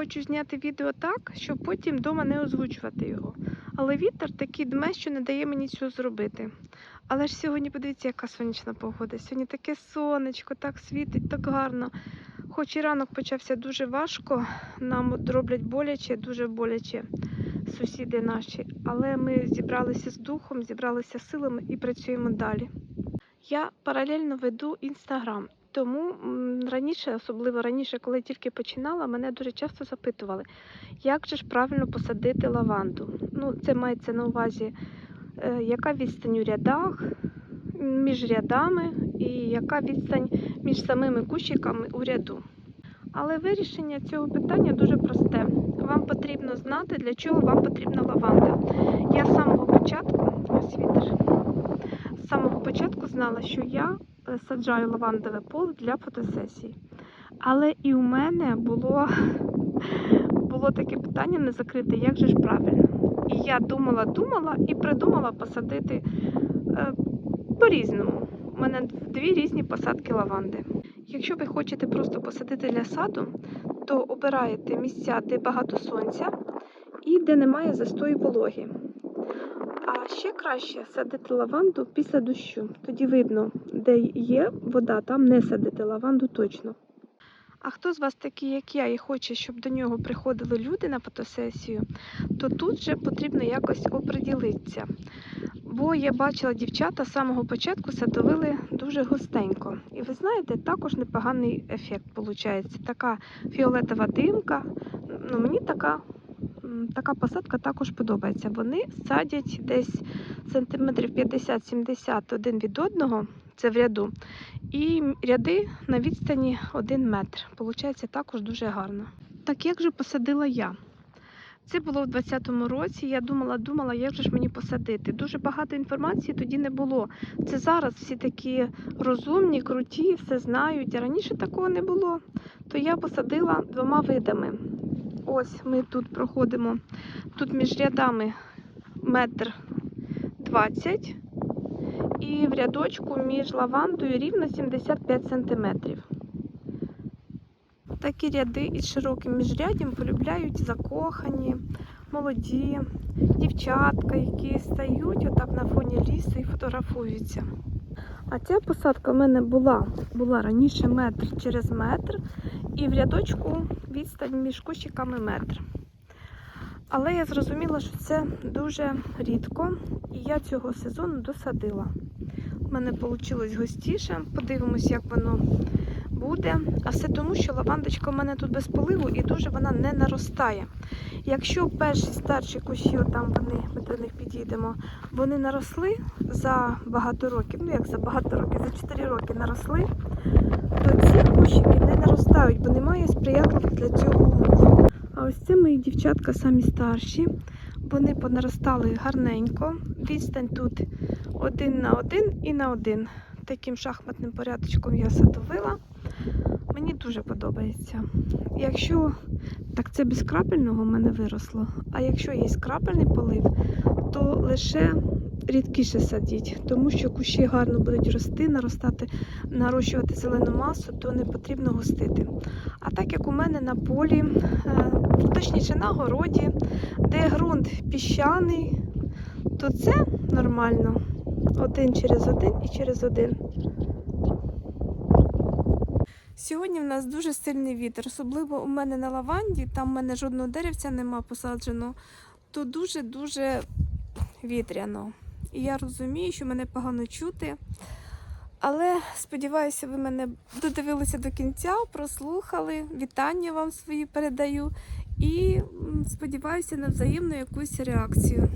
хочу зняти відео так, щоб потім вдома не озвучувати його. Але вітер такий дме, що не дає мені цього зробити. Але ж сьогодні подивіться, яка сонячна погода. Сьогодні таке сонечко, так світить, так гарно. Хоч і ранок почався дуже важко, нам от роблять боляче, дуже боляче сусіди наші. Але ми зібралися з духом, зібралися силами і працюємо далі. Я паралельно веду інстаграм. Тому раніше, особливо раніше, коли тільки починала, мене дуже часто запитували, як же ж правильно посадити лаванду. Ну, це мається на увазі, е, яка відстань у рядах, між рядами і яка відстань між самими кущиками у ряду. Але вирішення цього питання дуже просте. Вам потрібно знати, для чого вам потрібна лаванда. Я з самого початку, ось вітер, з самого початку знала, що я саджаю лавандове поле для фотосесії. Але і у мене було, було таке питання не закрите, як же ж правильно. І я думала, думала і придумала посадити е, по-різному. У мене дві різні посадки лаванди. Якщо ви хочете просто посадити для саду, то обираєте місця, де багато сонця і де немає застою вологи. Ще краще садити лаванду після дощу. Тоді видно, де є вода, там не садити лаванду точно. А хто з вас такий, як я, і хоче, щоб до нього приходили люди на фотосесію, то тут вже потрібно якось оприділитися. Бо я бачила дівчата з самого початку садовили дуже густенько. І ви знаєте, також непоганий ефект виходить. Така фіолетова димка. Ну, мені така, така посадка також подобається. Вони садять десь сантиметрів 50-70 один від одного, це в ряду. І ряди на відстані 1 метр. Получається також дуже гарно. Так як же посадила я? Це було в 20-му році. Я думала, думала, як же ж мені посадити. Дуже багато інформації тоді не було. Це зараз всі такі розумні, круті, все знають. А раніше такого не було. То я посадила двома видами. Ось ми тут проходимо. Тут між рядами метр двадцять. І в рядочку між лавандою рівно 75 сантиметрів. Такі ряди із широким міжряддям полюбляють закохані, молоді, дівчатка, які стають отак на фоні лісу і фотографуються. А ця посадка в мене була, була раніше метр через метр, і в рядочку відстань між кущиками метр. Але я зрозуміла, що це дуже рідко, і я цього сезону досадила. У мене вийшло густіше. Подивимось, як воно буде. А все тому, що лавандочка в мене тут без поливу і дуже вона не наростає. Якщо перші старші кущі, там вони, ми до них підійдемо, вони наросли за багато років, ну як за багато років, за 4 роки наросли, то ці кущики не наростають, бо немає сприятливих для цього умов. А ось це мої дівчатка самі старші. Вони понаростали гарненько. Відстань тут один на один і на один. Таким шахматним порядочком я садовила. Мені дуже подобається. Якщо так це без крапельного в мене виросло, а якщо є крапельний полив, то лише рідкіше садіть, тому що кущі гарно будуть рости, наростати, нарощувати зелену масу, то не потрібно густити. А так як у мене на полі, е, точніше на городі, де ґрунт піщаний, то це нормально. Один через один і через один. Сьогодні в нас дуже сильний вітер, особливо у мене на лаванді, там в мене жодного деревця нема посаджено, то дуже-дуже вітряно. І я розумію, що мене погано чути. Але сподіваюся, ви мене додивилися до кінця, прослухали. Вітання вам свої передаю. І сподіваюся на взаємну якусь реакцію.